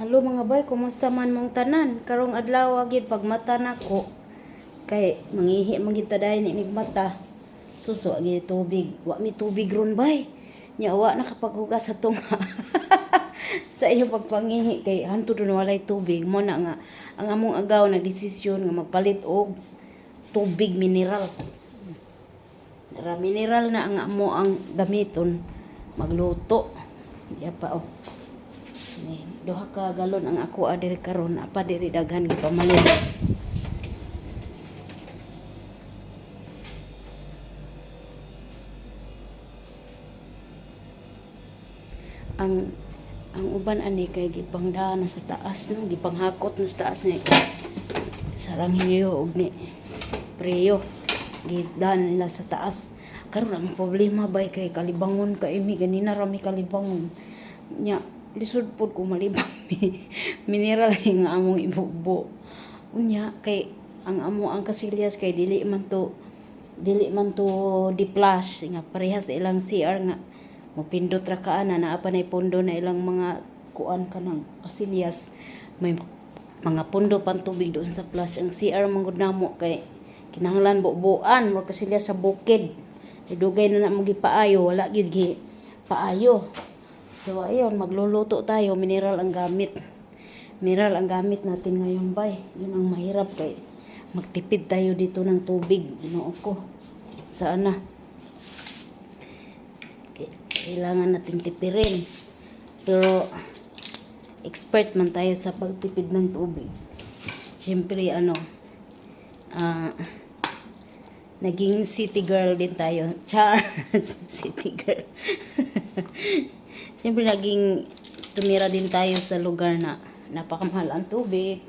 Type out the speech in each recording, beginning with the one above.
Halo mga bay, kumusta man mong tanan? Karong adlaw gid pag mata nako kay mangihi man gid taday ni mata. Suso gid tubig. Wa mi tubig ron bay. Nya wa na kapag hugas sa tunga. sa iyo pagpangihi kay hantud na walay tubig mo na nga ang among agaw na desisyon nga magpalit og tubig mineral. Ra mineral na ang amo ang gamiton magluto. Diya pa oh. Ni, duha ka galon ang ako adiri karon. Apa diri daghan gi pamalin. Ang ang uban ani kay gipangdaan sa taas no? Gipanghakot na sa taas ni sarang hiyo og ni preyo gidaan nila sa taas. Karon ang problema bay kay kalibangon ka imi ganina rami kalibangon. Nya lisod pod ko malibang mi mineral nga among ibubo unya kay ang amo ang kasilyas kay dili man to dili man to di-flash nga parehas ilang CR nga mopindot ra ka ana naa pa pondo na ilang mga kuan kanang kasilyas. May mga pondo pang tubig doon sa flash ang CR man gud namo kay kinahanglan bubuan wa kasilyas sa bukid. Idugay na na mo gipaayo wala gyud gi paayo So, ayun, magluluto tayo. Mineral ang gamit. Mineral ang gamit natin ngayon, bay. Yun ang mahirap kay magtipid tayo dito ng tubig. Ginoo ko. Saan na? Kailangan natin tipirin. Pero, expert man tayo sa pagtipid ng tubig. Siyempre, ano, ah, naging city girl din tayo. Char! city girl. Siyempre, naging tumira din tayo sa lugar na napakamahal ang tubig.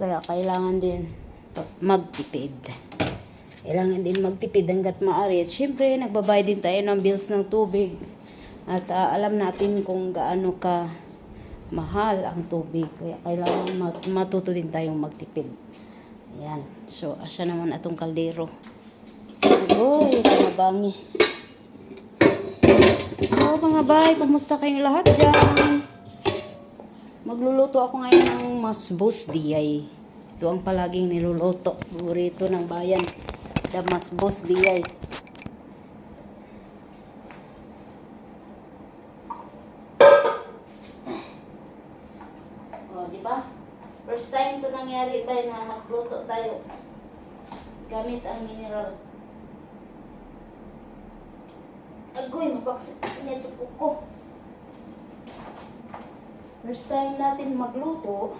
Kaya kailangan din magtipid. Kailangan din magtipid hanggat maaari. At siyempre, nagbabayad din tayo ng bills ng tubig. At ah, alam natin kung gaano ka mahal ang tubig. Kaya kailangan mat- matuto din tayong magtipid. Ayan. So, asa naman atong kaldero. Uy, kamabangi. So, mga bay, kumusta kayong lahat dyan? Magluluto ako ngayon ng masbos diyay. Ito ang palaging niluluto. Burrito ng bayan. The masbos diyay. O, di ba? First time to nangyari ba na magluto tayo. Gamit ang mineral. Agoy, mapaksak niya ito kuko. First time natin magluto,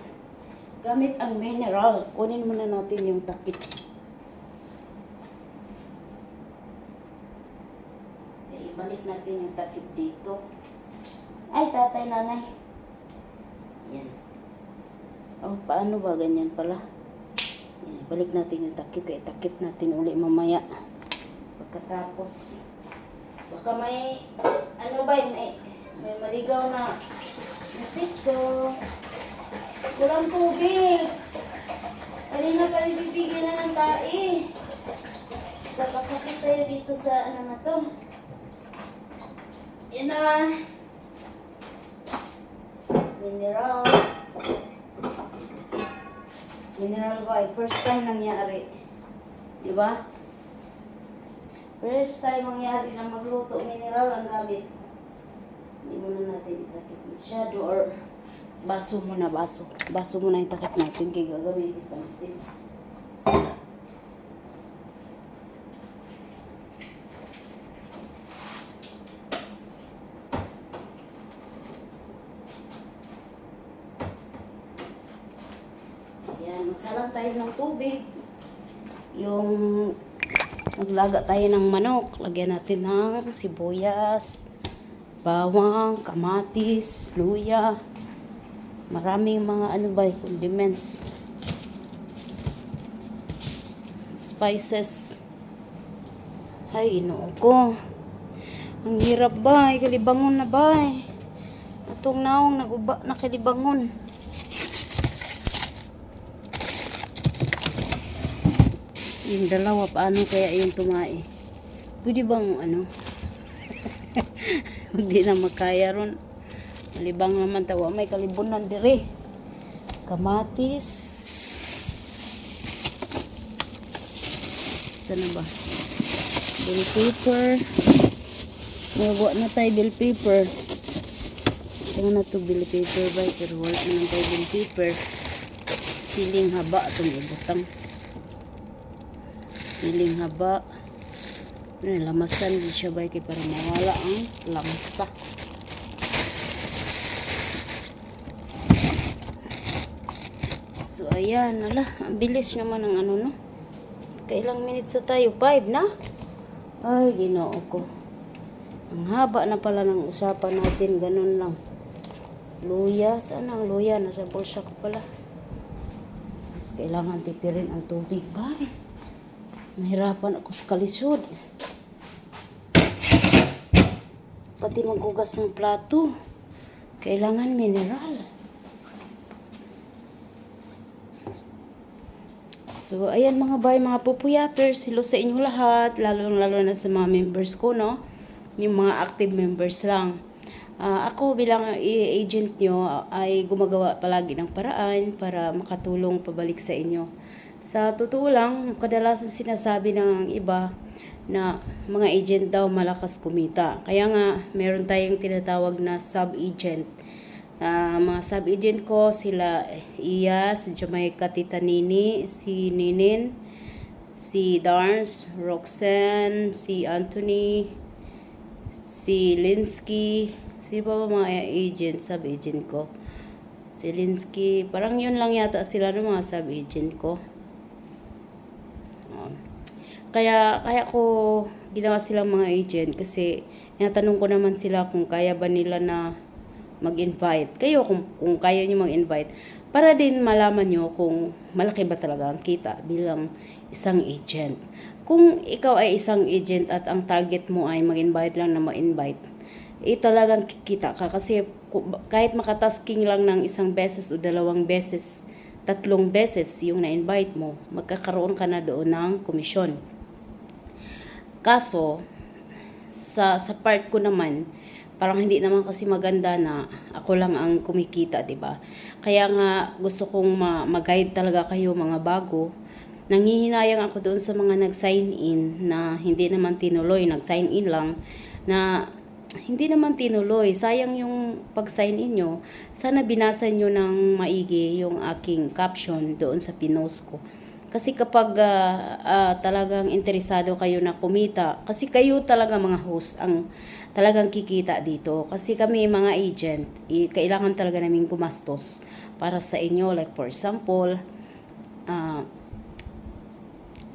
gamit ang mineral. Kunin muna natin yung takip. Ibalik natin yung takip dito. Ay, tatay, nanay. Yan. Oh, paano ba ganyan pala? Yan, balik natin yung takip. Kaya takip natin uli mamaya. Pagkatapos, baka may, ano ba, may, may maligaw na nasito. Walang tubig. Kanina pa rin bibigyan na ng tae. Kakasakit tayo dito sa ano na to. Yan na. Mineral. Mineral ko ay first time nangyari. Di ba? First time mangyari na magluto mineral ang gamit. Hindi muna natin itakip masyado or baso muna, baso. Baso muna yung takip natin kaya gagamitin pa natin. Ayan, magsalang tayo ng tubig. Yung maglaga tayo ng manok. Lagyan natin ng sibuyas, bawang, kamatis, luya. Maraming mga ano ba, condiments. Spices. Ay, inoo ko. Ang hirap ba? Kalibangon na ba? Atong naong naguba na Yung dalawa, paano kaya yung tumai? Pwede bang ano? Hindi na makaya ron. Libang naman tawa may kalibunan dire. Kamatis. Sana ba? Bell paper. Magawa na tayo bell paper. Ito na to bell paper ba? Pero wala na tayo bell paper. Siling haba itong ibutang. Siling haba. Ano, lamasan din siya ba kay para mawala ang lamsa. So, ayan, ala, ang bilis naman ng ano, no? Kailang minutes na tayo? Five na? Ay, ginoo ko. Ang haba na pala ng usapan natin, ganun lang. Luya, saan ang luya? Nasa bulsa ko pala. Kailangan tipirin ang tubig, ba? Mahirapan ako sa kalisod. Pati maghugas ng plato. Kailangan mineral. So, ayan mga bay, mga pupuyaters, hello sa inyo lahat, lalo-lalo na sa mga members ko, no? Yung mga active members lang. Ah, ako bilang agent nyo ay gumagawa palagi ng paraan para makatulong pabalik sa inyo. Sa totoo lang, kadalasan sinasabi ng iba na mga agent daw malakas kumita. Kaya nga, meron tayong tinatawag na sub-agent. Ah, mga sub-agent ko, sila Iya, si Jamaica Tita Nini, si Ninin, si Darns, Roxanne, si Anthony, si Linsky, si pa mga agent, sub-agent ko? Si Linsky, parang yun lang yata sila ng mga sub-agent ko. Kaya, kaya ko ginawa silang mga agent kasi tinatanong ko naman sila kung kaya ba nila na mag-invite. Kayo kung, kung kaya nyo mag-invite para din malaman nyo kung malaki ba talaga ang kita bilang isang agent. Kung ikaw ay isang agent at ang target mo ay mag-invite lang na mag-invite, eh talagang kikita ka kasi kahit makatasking lang ng isang beses o dalawang beses, tatlong beses yung na-invite mo, magkakaroon ka na doon ng komisyon. Kaso, sa, sa part ko naman, parang hindi naman kasi maganda na ako lang ang kumikita, 'di ba? Kaya nga gusto kong ma- mag-guide talaga kayo mga bago. Nangihinayang ako doon sa mga nag-sign in na hindi naman tinuloy, nag-sign in lang na hindi naman tinuloy. Sayang yung pag-sign in nyo. Sana binasa nyo ng maigi yung aking caption doon sa pinost ko. Kasi kapag ah, ah, talagang interesado kayo na kumita, kasi kayo talaga mga host ang talagang kikita dito. Kasi kami mga agent, i- kailangan talaga namin gumastos para sa inyo. Like for example, ah,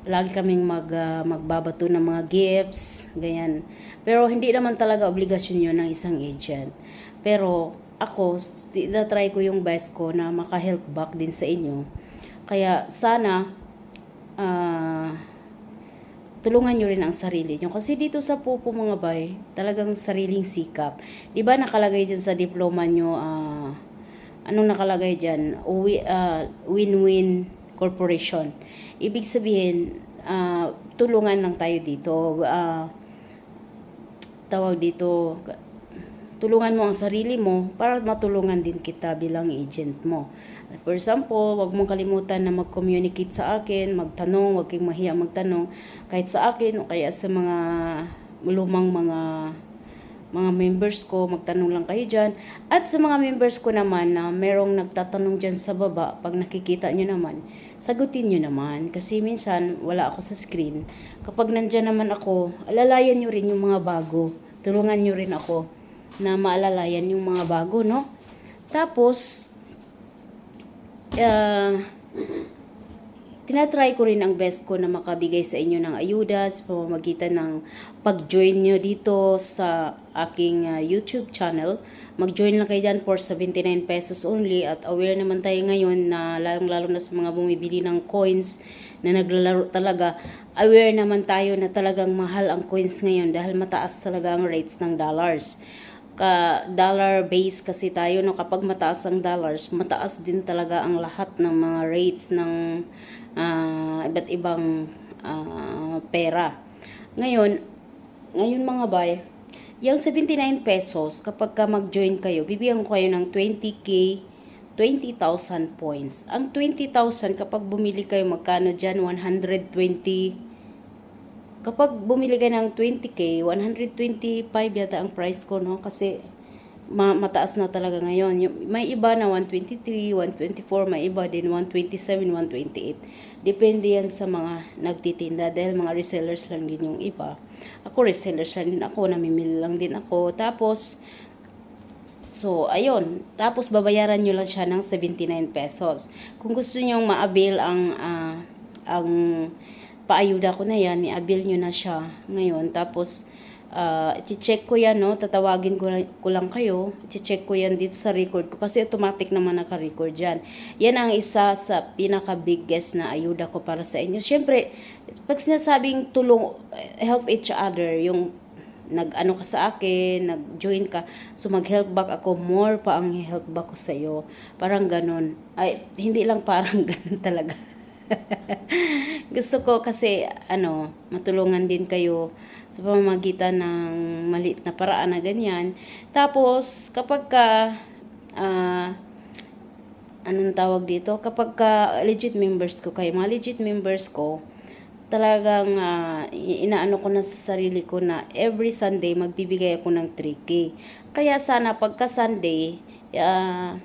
lagi kaming mag, ah, magbabato ng mga gifts, ganyan. Pero hindi naman talaga obligasyon yun ng isang agent. Pero ako, try ko yung best ko na maka-help back din sa inyo. Kaya sana, ah, tulungan nyo rin ang sarili nyo. Kasi dito sa Pupo mga bay, talagang sariling sikap. Di ba nakalagay dyan sa diploma nyo, ah, anong nakalagay dyan? Wi- ah, Win-win corporation. Ibig sabihin, ah, tulungan lang tayo dito. Ah, tawag dito, tulungan mo ang sarili mo para matulungan din kita bilang agent mo. For example, wag mong kalimutan na mag-communicate sa akin, magtanong, wag kang mahiya magtanong kahit sa akin o kaya sa mga lumang mga mga members ko, magtanong lang kayo dyan. At sa mga members ko naman na merong nagtatanong dyan sa baba, pag nakikita nyo naman, sagutin nyo naman. Kasi minsan, wala ako sa screen. Kapag nandyan naman ako, alalayan nyo rin yung mga bago. Tulungan nyo rin ako na maalalayan yung mga bago, no? Tapos, ah, tinatry ko rin ang best ko na makabigay sa inyo ng ayuda sa pamamagitan ng pag-join nyo dito sa aking ah, YouTube channel. Mag-join lang kayo dyan for 79 pesos only at aware naman tayo ngayon na lalong-lalo na sa mga bumibili ng coins na naglalaro talaga, aware naman tayo na talagang mahal ang coins ngayon dahil mataas talaga ang rates ng dollars ka dollar base kasi tayo no kapag mataas ang dollars mataas din talaga ang lahat ng mga rates ng ah, iba't ibang ah, pera ngayon ngayon mga bay Yung 79 pesos, kapag ka mag-join kayo, bibigyan ko kayo ng 20k 20,000 points. Ang 20,000 kapag bumili kayo magkano dyan? 120 Kapag bumili ka ng 20k, 125 yata ang price ko, no? Kasi ma- mataas na talaga ngayon. May iba na 123, 124, may iba din 127, 128. Depende yan sa mga nagtitinda dahil mga resellers lang din yung iba. Ako resellers lang din ako, namimili lang din ako. Tapos, So, ayun. Tapos, babayaran nyo lang siya ng 79 pesos. Kung gusto nyo ma-avail ang, ah, ang paayuda ko na yan, i-avail nyo na siya ngayon. Tapos, uh, check ko yan, no? Tatawagin ko lang, ko lang kayo. check ko yan dito sa record ko. Kasi automatic naman naka-record yan. Yan ang isa sa pinaka-biggest na ayuda ko para sa inyo. Siyempre, pag sinasabing tulong, eh, help each other, yung nag-ano ka sa akin, nag-join ka, so mag-help back ako, more pa ang help back ko sa iyo. Parang ganun. Ay, hindi lang parang ganun talaga. Gusto ko kasi, ano, matulungan din kayo sa pamamagitan ng maliit na paraan na ganyan. Tapos, kapag ka, ah, anong tawag dito? Kapag ka legit members ko kayo, mga legit members ko, talagang ah, inaano ko na sa sarili ko na every Sunday magbibigay ako ng 3K. Kaya sana pagka Sunday, ah,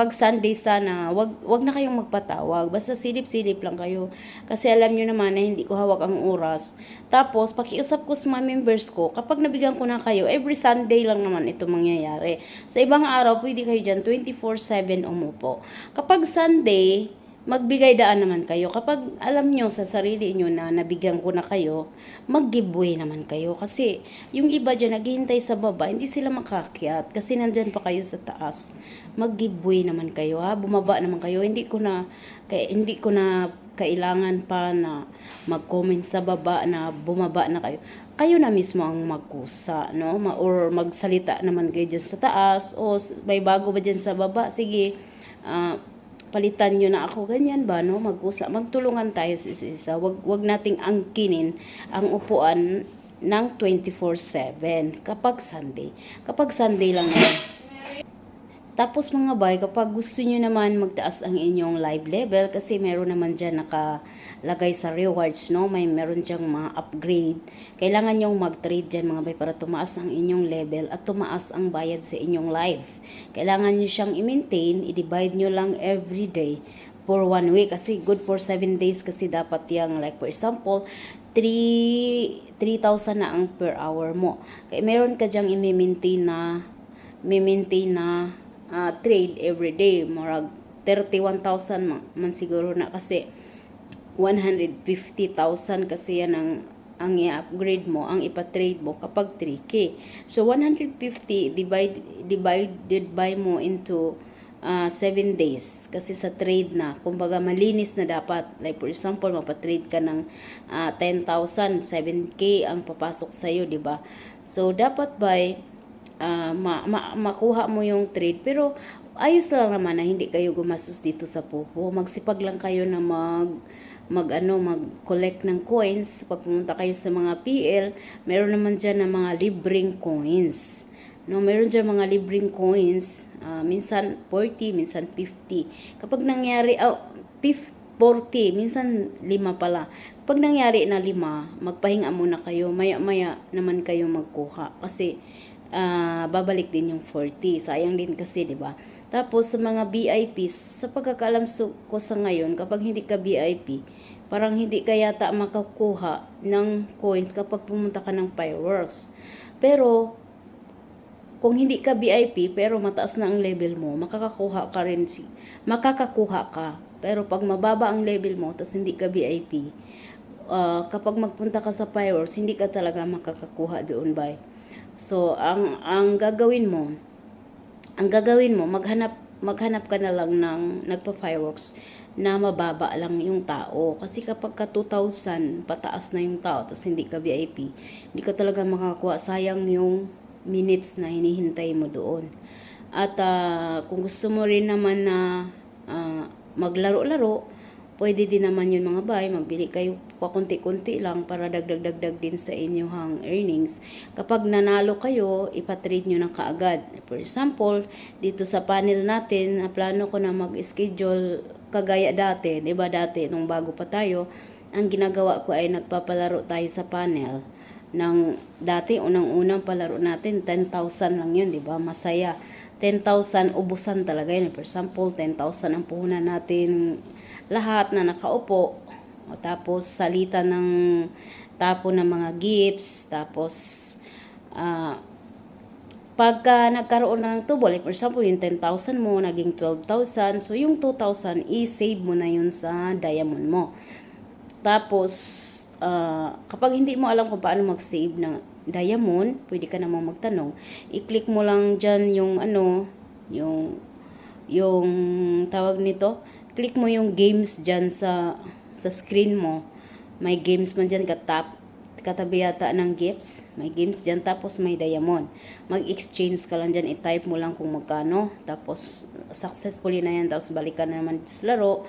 pag Sunday sana, wag wag na kayong magpatawag. Basta silip-silip lang kayo. Kasi alam nyo naman na hindi ko hawak ang oras. Tapos, pakiusap ko sa mga members ko, kapag nabigyan ko na kayo, every Sunday lang naman ito mangyayari. Sa ibang araw, pwede kayo dyan 24-7 umupo. Kapag Sunday, magbigay daan naman kayo. Kapag alam nyo sa sarili nyo na nabigyan ko na kayo, mag-giveaway naman kayo. Kasi yung iba dyan naghihintay sa baba, hindi sila makakyat kasi nandyan pa kayo sa taas. Mag-giveaway naman kayo ha, bumaba naman kayo. Hindi ko na, kaya, hindi ko na kailangan pa na mag-comment sa baba na bumaba na kayo. Kayo na mismo ang magkusa, no? Ma- Or magsalita naman kayo dyan sa taas. O may bago ba dyan sa baba? Sige, ah, palitan nyo na ako, ganyan ba, no? Mag-usa, magtulungan tayo sa isa-isa. Wag, wag nating angkinin ang upuan ng 24-7 kapag Sunday. Kapag Sunday lang naman. Tapos mga bay, kapag gusto nyo naman magtaas ang inyong live level, kasi meron naman dyan nakalagay sa rewards, no? May meron dyan mga upgrade. Kailangan nyong mag-trade dyan mga bay para tumaas ang inyong level at tumaas ang bayad sa inyong live. Kailangan nyo siyang i-maintain, i-divide nyo lang every day for one week kasi good for 7 days kasi dapat yung like for example 3 3,000 na ang per hour mo. Kaya meron ka diyang i-maintain na i-maintain na ah, trade every day. Murag 31,000 man, man siguro na kasi 150,000 kasi yan ang ang i-upgrade mo, ang ipa-trade mo kapag 3K. So 150 divide, divided by mo into uh, 7 days kasi sa trade na kumbaga malinis na dapat like for example mapatrade ka ng ah, 10,000 7k ang papasok sa iyo di ba so dapat by ah, ma- ma- makuha mo yung trade pero ayos lang naman na hindi kayo gumastos dito sa pupo magsipag lang kayo na mag mag ano mag-collect ng coins pag pumunta kayo sa mga PL meron naman diyan na mga libreng coins No, meron dyan mga libreng coins, ah, minsan 40, minsan 50. Kapag nangyari, oh, 50, 40, minsan 5 pala. Pag nangyari na 5, magpahinga muna kayo, maya-maya naman kayo magkuha. Kasi, ah, babalik din yung 40. Sayang din kasi, di ba? Tapos, sa mga VIPs, sa pagkakalam su- ko sa ngayon, kapag hindi ka VIP, parang hindi ka yata makakuha ng coins kapag pumunta ka ng fireworks. Pero, kung hindi ka VIP pero mataas na ang level mo, makakakuha ka rin si makakakuha ka. Pero pag mababa ang level mo tapos hindi ka VIP, ah, kapag magpunta ka sa fireworks, hindi ka talaga makakakuha doon by. So, ang ang gagawin mo, ang gagawin mo, maghanap maghanap ka na lang ng nagpa-fireworks na mababa lang yung tao. Kasi kapag ka 2,000, pataas na yung tao, tapos hindi ka VIP, hindi ka talaga makakuha. Sayang yung minutes na hinihintay mo doon. At ah, kung gusto mo rin naman na ah, maglaro-laro, pwede din naman yun mga bay, magbili kayo pa konti-konti lang para dagdag-dagdag din sa inyong earnings. Kapag nanalo kayo, ipatrade nyo na kaagad. For example, dito sa panel natin, na plano ko na mag-schedule kagaya dati, 'di ba dati nung bago pa tayo, ang ginagawa ko ay nagpapalaro tayo sa panel ng dati unang-unang palaro natin 10,000 lang yun, 'di ba? Masaya. 10,000 ubusan talaga yun. For example, 10,000 ang puhunan natin lahat na nakaupo. O, tapos salita ng tapo ng mga gifts, tapos ah pagka nagkaroon na ng tubo, like for example, yung 10,000 mo, naging 12,000. So, yung 2,000, i-save mo na yun sa diamond mo. Tapos, ah, kapag hindi mo alam kung paano mag-save ng diamond, pwede ka namang magtanong. I-click mo lang dyan yung ano, yung, yung tawag nito. Click mo yung games dyan sa, sa screen mo. May games man dyan, katap, katabi yata ng gifts. May games dyan, tapos may diamond. Mag-exchange ka lang dyan, i-type mo lang kung magkano. Tapos, successfully na yan, tapos balikan na naman sa laro.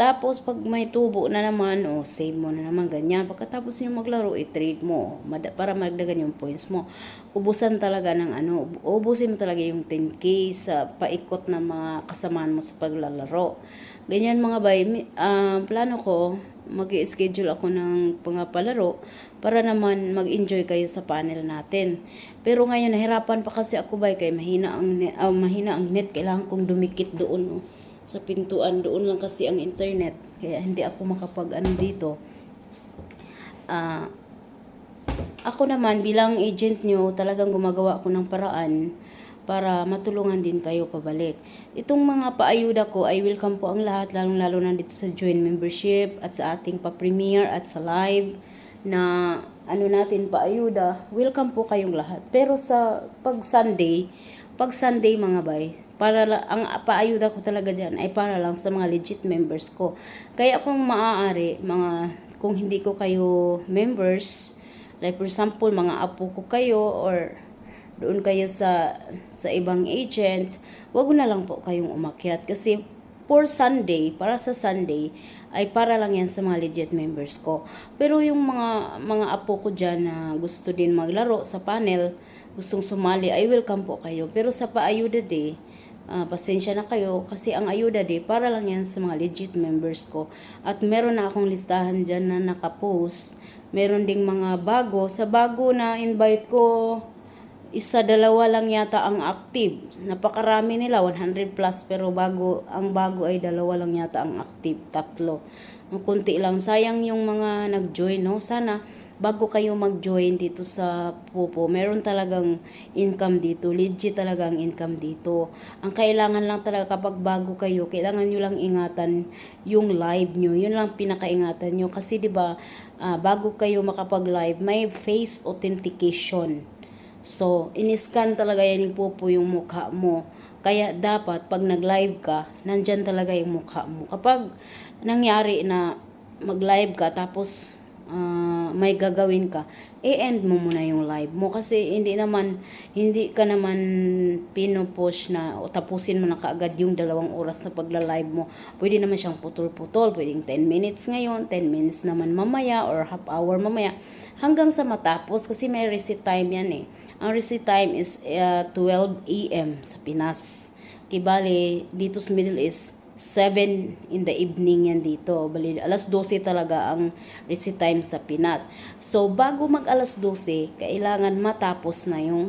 Tapos, pag may tubo na naman, o save mo na naman, ganyan. Pagkatapos nyo maglaro, i-trade mo para magdagan yung points mo. Ubusan talaga ng ano, ubusin mo talaga yung 10k sa paikot na mga kasamaan mo sa paglalaro. Ganyan mga bay, ah, plano ko, mag schedule ako ng pangapalaro para naman mag-enjoy kayo sa panel natin. Pero ngayon, nahirapan pa kasi ako bay, kay mahina ang, ne- ah, mahina ang net. Kailangan kong dumikit doon. oh sa pintuan doon lang kasi ang internet kaya hindi ako makapag ano dito ah ako naman bilang agent nyo talagang gumagawa ako ng paraan para matulungan din kayo pabalik. Itong mga paayuda ko ay welcome po ang lahat lalong lalo na dito sa join membership at sa ating pa-premiere at sa live na ano natin paayuda. Welcome po kayong lahat. Pero sa pag Sunday, pag Sunday mga bay, para ang paayuda ko talaga diyan ay para lang sa mga legit members ko. Kaya kung maaari, mga kung hindi ko kayo members, like for example, mga apo ko kayo or doon kayo sa sa ibang agent, wag na lang po kayong umakyat kasi for Sunday, para sa Sunday, ay para lang yan sa mga legit members ko. Pero yung mga mga apo ko dyan na gusto din maglaro sa panel, gustong sumali, ay welcome po kayo. Pero sa paayuda day, Ah, pasensya na kayo kasi ang ayuda day para lang yan sa mga legit members ko. At meron na akong listahan dyan na nakapost. Meron ding mga bago. Sa bago na invite ko, isa dalawa lang yata ang active. Napakarami nila, 100 plus, pero bago, ang bago ay dalawa lang yata ang active, tatlo. Ang kunti lang, sayang yung mga nag-join, no? Sana, bago kayo mag-join dito sa Popo, meron talagang income dito. Legit talaga ang income dito. Ang kailangan lang talaga kapag bago kayo, kailangan nyo lang ingatan yung live nyo. Yun lang pinakaingatan nyo. Kasi ba ah, bago kayo makapag-live, may face authentication. So, in-scan talaga yan yung Popo yung mukha mo. Kaya dapat pag nag-live ka, nandyan talaga yung mukha mo. Kapag nangyari na mag-live ka tapos ah, may gagawin ka, i-end mo muna yung live mo kasi hindi naman hindi ka naman pinupush na o tapusin mo na kaagad yung dalawang oras na pagla-live mo. Pwede naman siyang putol-putol, pwedeng 10 minutes ngayon, 10 minutes naman mamaya or half hour mamaya hanggang sa matapos kasi may reset time yan eh. Ang reset time is uh, 12 a.m. sa Pinas. Kibali, dito sa Middle East, 7 in the evening yan dito. Bali, alas 12 talaga ang reset time sa Pinas. So, bago mag alas 12, kailangan matapos na yung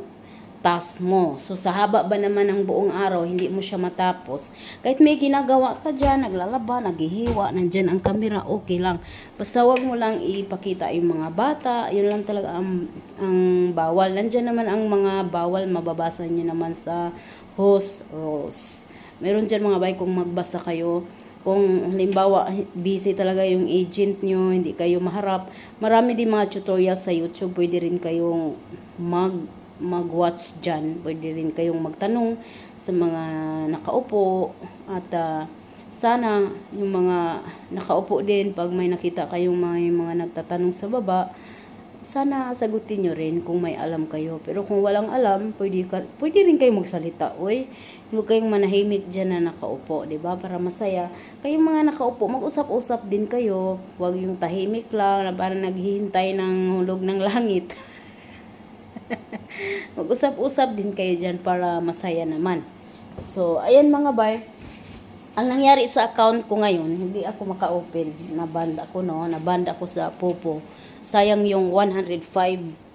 task mo. So, sa haba ba naman ng buong araw, hindi mo siya matapos. Kahit may ginagawa ka dyan, naglalaba, naghihiwa, nandyan ang camera, okay lang. Basta wag mo lang ipakita yung mga bata, yun lang talaga ang, ang bawal. Nandyan naman ang mga bawal, mababasa nyo naman sa host rules. Meron dyan mga bay kung magbasa kayo. Kung halimbawa busy talaga yung agent nyo, hindi kayo maharap. Marami din mga tutorial sa YouTube. Pwede rin kayong mag mag-watch dyan. Pwede rin kayong magtanong sa mga nakaupo at ah, sana yung mga nakaupo din pag may nakita kayong yung mga nagtatanong sa baba sana sagutin nyo rin kung may alam kayo. Pero kung walang alam, pwede, ka, pwede rin kayo magsalita. Uy, huwag kayong manahimik dyan na nakaupo, ba? Para masaya. Kayong mga nakaupo, mag-usap-usap din kayo. Huwag yung tahimik lang na parang naghihintay ng hulog ng langit. Mag-usap-usap din kayo dyan para masaya naman. So, ayan mga bay. Ang nangyari sa account ko ngayon, hindi ako maka-open. Naband ako, no? Naband ako sa Popo. Sayang yung 105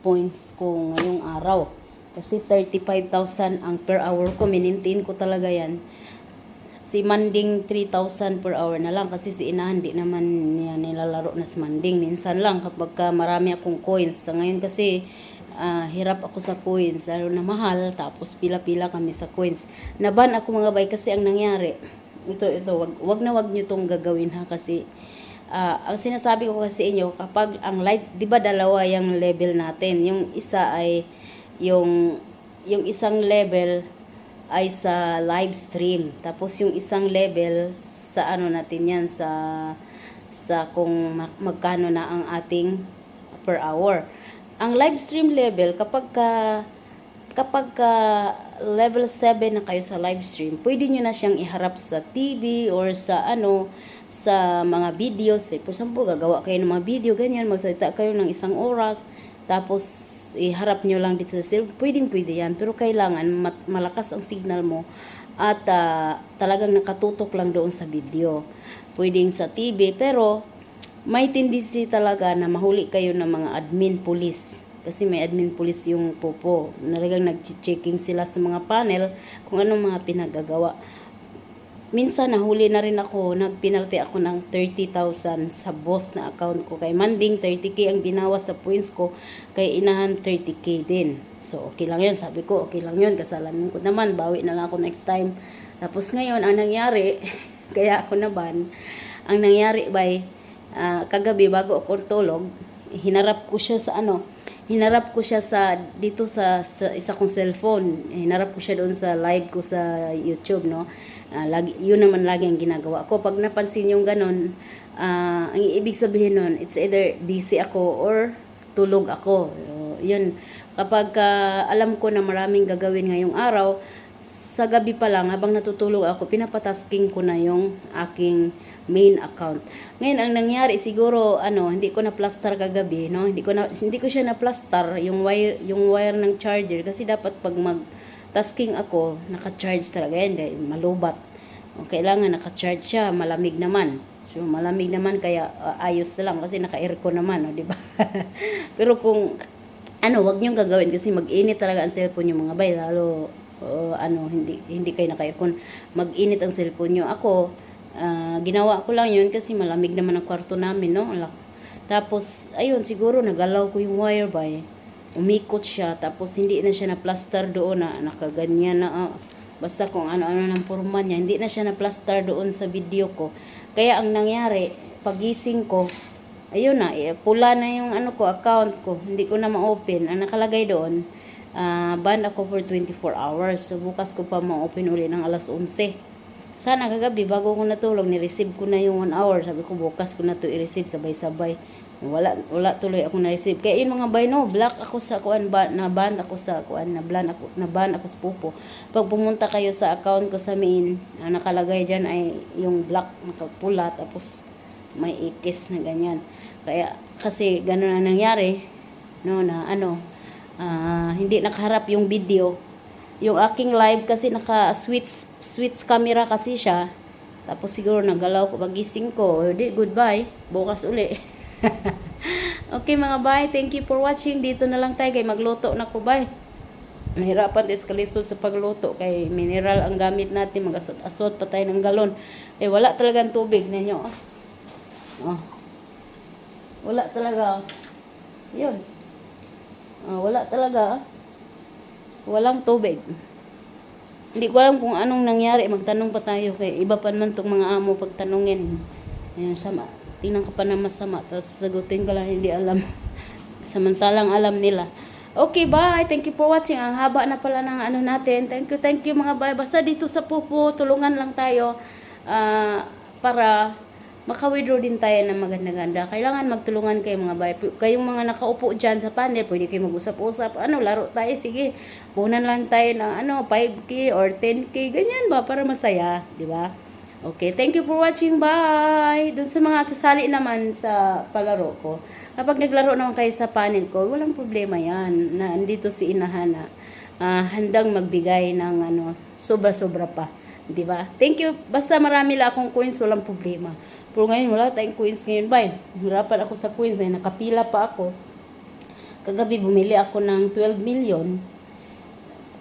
points ko ngayong araw. Kasi 35,000 ang per hour ko. Minintain ko talaga yan. Si Manding 3,000 per hour na lang kasi si Inahan di naman niya nilalaro na si Manding. Minsan lang kapag ka marami akong coins. Sa ngayon kasi ah, hirap ako sa coins. Lalo na mahal. Tapos pila-pila kami sa coins. Naban ako mga bay kasi ang nangyari. Ito, ito. Wag, wag na wag nyo tong gagawin ha kasi ah, ang sinasabi ko kasi inyo kapag ang live, di ba dalawa yung level natin. Yung isa ay yung yung isang level ay sa live stream. Tapos yung isang level sa ano natin yan sa sa kung ma- magkano na ang ating per hour. Ang live stream level kapag ka kapag ka level 7 na kayo sa live stream, pwede nyo na siyang iharap sa TV or sa ano sa mga videos. Eh, for example, gagawa kayo ng mga video, ganyan, magsalita kayo ng isang oras, tapos iharap nyo lang dito sa cell. Pwedeng pwede yan, pero kailangan mat- malakas ang signal mo at ah, talagang nakatutok lang doon sa video. Pwedeng sa TV, pero may tendency talaga na mahuli kayo ng mga admin police. Kasi may admin police yung popo. Nalagang nag-checking sila sa mga panel kung anong mga pinagagawa. Minsan nahuli na rin ako, nagpinalty ako ng 30,000 sa both na account ko. Kay Manding 30k ang binawas sa points ko, kay Inahan 30k din. So okay lang yun, sabi ko okay lang yun, kasalanan ko naman, bawi na lang ako next time. Tapos ngayon, ang nangyari, kaya ako naban, ang nangyari by, ah, kagabi bago ako tulog, hinarap ko siya sa ano, hinarap ko siya sa dito sa, sa isa kong cellphone. Hinarap ko siya doon sa live ko sa YouTube, no. Ah, lagi yun naman lagi ang ginagawa ko. Pag napansin yung ganun, ah, ang ibig sabihin nun, it's either busy ako or tulog ako. So, yun. Kapag ah, alam ko na maraming gagawin ngayong araw, sa gabi pa lang, habang natutulog ako, pinapatasking ko na yung aking main account. Ngayon, ang nangyari, siguro, ano, hindi ko na plaster kagabi, no? Hindi ko na, hindi ko siya na plaster, yung wire, yung wire ng charger, kasi dapat pag mag, tasking ako, naka-charge talaga yan, dahil malubat. O, kailangan naka-charge siya, malamig naman. So, malamig naman, kaya uh, ayos lang, kasi naka-aircon naman, no, di ba? Pero kung, ano, wag niyong gagawin, kasi mag-init talaga ang cellphone yung mga bay, lalo, uh, ano, hindi, hindi kayo naka-aircon, mag-init ang cellphone niyo. Ako, ah, ginawa ko lang yun, kasi malamig naman ang kwarto namin, no? Tapos, ayun, siguro, nagalaw ko yung wire bay umikot siya. Tapos hindi na siya na plaster doon na nakaganyan na ah, basta kung ano-ano ng forma niya hindi na siya na plaster doon sa video ko. Kaya ang nangyari pagising ko ayun na eh, pula na yung ano ko account ko. Hindi ko na ma-open. Ang nakalagay doon ah ban ako for 24 hours. So bukas ko pa ma-open uli ng alas 11 sana kagabi bago ko natulog ni-receive ko na yung 1 hour. Sabi ko bukas ko na to i-receive sabay-sabay. Wala wala tuloy ako na-receive. Kaya yun mga bay no black ako sa kuan ba na ban ako sa kuan na ban ako na ban ako sa pupo. Pag pumunta kayo sa account ko sa main ang nakalagay diyan ay yung black nakapula tapos may ikis na ganyan. Kaya kasi ganun ang nangyari no na ano ah, hindi nakaharap yung video yung aking live kasi naka switch camera kasi siya tapos siguro nagalaw ko pagising ko di goodbye bukas uli okay mga bay, thank you for watching. Dito na lang tayo kay magluto na ko bay. Nahirapan din sa sa pagluto kay mineral ang gamit natin. Mag-asot pa tayo ng galon. Eh wala talagang tubig ninyo. Oh. oh. Wala talaga. Yun. Oh, wala talaga. Walang tubig. Hindi ko alam kung anong nangyari. Magtanong pa tayo kay iba pa naman tong mga amo pagtanungin. Ayan, sama tingnan ka pa na masama tapos sasagutin ka lang hindi alam samantalang alam nila okay bye thank you for watching ang haba na pala ng ano natin thank you thank you mga bye basta dito sa pupo tulungan lang tayo ah, para maka-withdraw din tayo ng maganda-ganda. Kailangan magtulungan kayo mga bay. Kayong mga nakaupo dyan sa panel, pwede kayo mag-usap-usap. Ano, laro tayo, sige. Punan lang tayo ng ano, 5K or 10K, ganyan ba, para masaya, di ba? Okay, thank you for watching. Bye! Doon sa mga sasali naman sa palaro ko, kapag naglaro naman kayo sa panel ko, walang problema yan. Na andito si Inahana. ah handang magbigay ng ano, sobra-sobra pa. Di ba? Thank you. Basta marami lang akong coins, walang problema. Pero ngayon, wala tayong coins ngayon. Bye. Hirapan ako sa coins. Ngayon, nakapila pa ako. Kagabi, bumili ako ng 12 million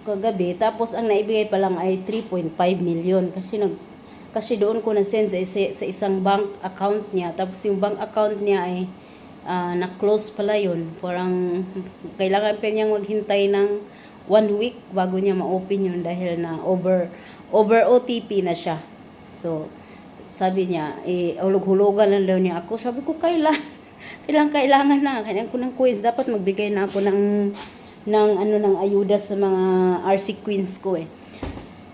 kagabi. Tapos ang naibigay pa lang ay 3.5 million kasi nag kasi doon ko na-send sa, sa isang bank account niya. Tapos yung bank account niya ay ah, na-close pala yun. Parang kailangan pa niyang maghintay ng one week bago niya ma-open yun dahil na over over OTP na siya. So, sabi niya, eh, hulog-hulugan lang daw niya ako. Sabi ko, kailan? kailangan, kailangan na. Kailangan ko ng quiz. Dapat magbigay na ako ng, ng, ano, ng ayuda sa mga RC queens ko eh.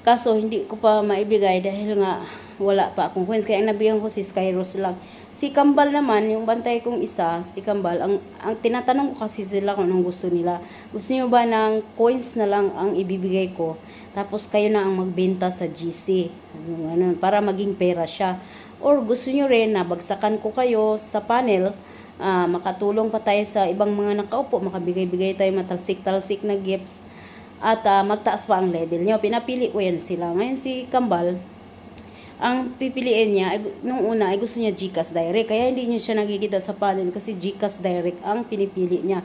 Kaso, hindi ko pa maibigay dahil nga wala pa akong coins. Kaya nabigyan ko si Skyros lang. Si Kambal naman, yung bantay kong isa, si Kambal, ang, ang tinatanong ko kasi sila kung anong gusto nila. Gusto nyo ba ng coins na lang ang ibibigay ko? Tapos kayo na ang magbenta sa GC. Ano, para maging pera siya. Or gusto nyo rin na bagsakan ko kayo sa panel, ah, makatulong pa tayo sa ibang mga nakaupo, makabigay-bigay tayo matalsik-talsik na gifts at ah, magtaas pa ang level nyo. Pinapili ko yan sila. Ngayon si Kambal, ang pipiliin niya, ay, nung una ay gusto niya GCash Direct. Kaya hindi niyo siya nakikita sa panel kasi GCash Direct ang pinipili niya.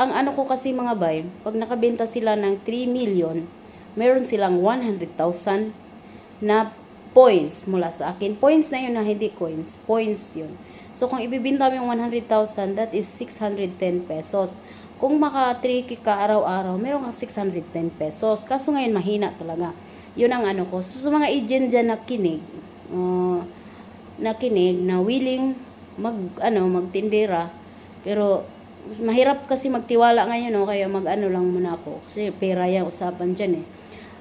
Ang ano ko kasi mga bay, pag nakabenta sila ng 3 million, meron silang 100,000 na points mula sa akin. Points na yun na hindi coins. Points yun. So, kung ibibinta mo yung 100,000, that is 610 pesos. Kung maka 3 ka araw-araw, meron kang 610 pesos. Kaso ngayon, mahina talaga. Yun ang ano ko. So, sa mga agent dyan na kinig, uh, na kinig, na willing mag, ano, magtindera, pero mahirap kasi magtiwala ngayon, no? kaya mag-ano lang muna ako. Kasi pera yung usapan dyan eh.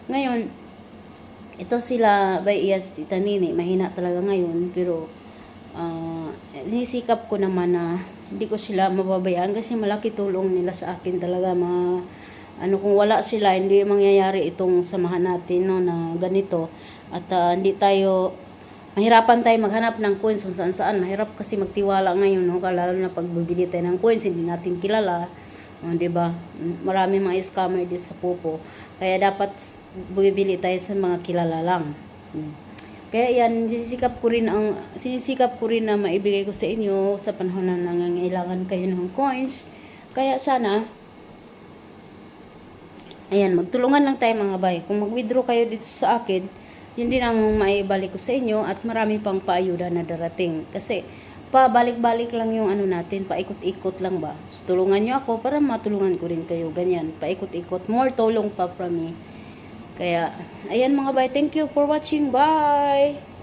Ngayon, ito sila by ES Tita Nini, mahina talaga ngayon, pero ah sinisikap ko naman na hindi ko sila mababayaan kasi malaki tulong nila sa akin talaga ma ano kung wala sila hindi mangyayari itong samahan natin no na ganito at ah, hindi tayo mahirapan tayo maghanap ng coins kung saan saan mahirap kasi magtiwala ngayon no lalo na pag bibili tayo ng coins hindi natin kilala Oh, 'di ba? Marami mga scammer din sa Popo. Kaya dapat bumibili tayo sa mga kilala lang. Hmm. Kaya yan, sinisikap ko rin ang sinisikap ko rin na maibigay ko sa inyo sa panahon na nangangailangan kayo ng coins. Kaya sana Ayan, magtulungan lang tayo mga bay. Kung mag-withdraw kayo dito sa akin, yun din ang maibalik ko sa inyo at marami pang paayuda na darating. Kasi, pabalik-balik lang yung ano natin, paikot-ikot lang ba. So, tulungan nyo ako para matulungan ko rin kayo. Ganyan, paikot-ikot. More tulong pa from me. Kaya, ayan mga bay, thank you for watching. Bye!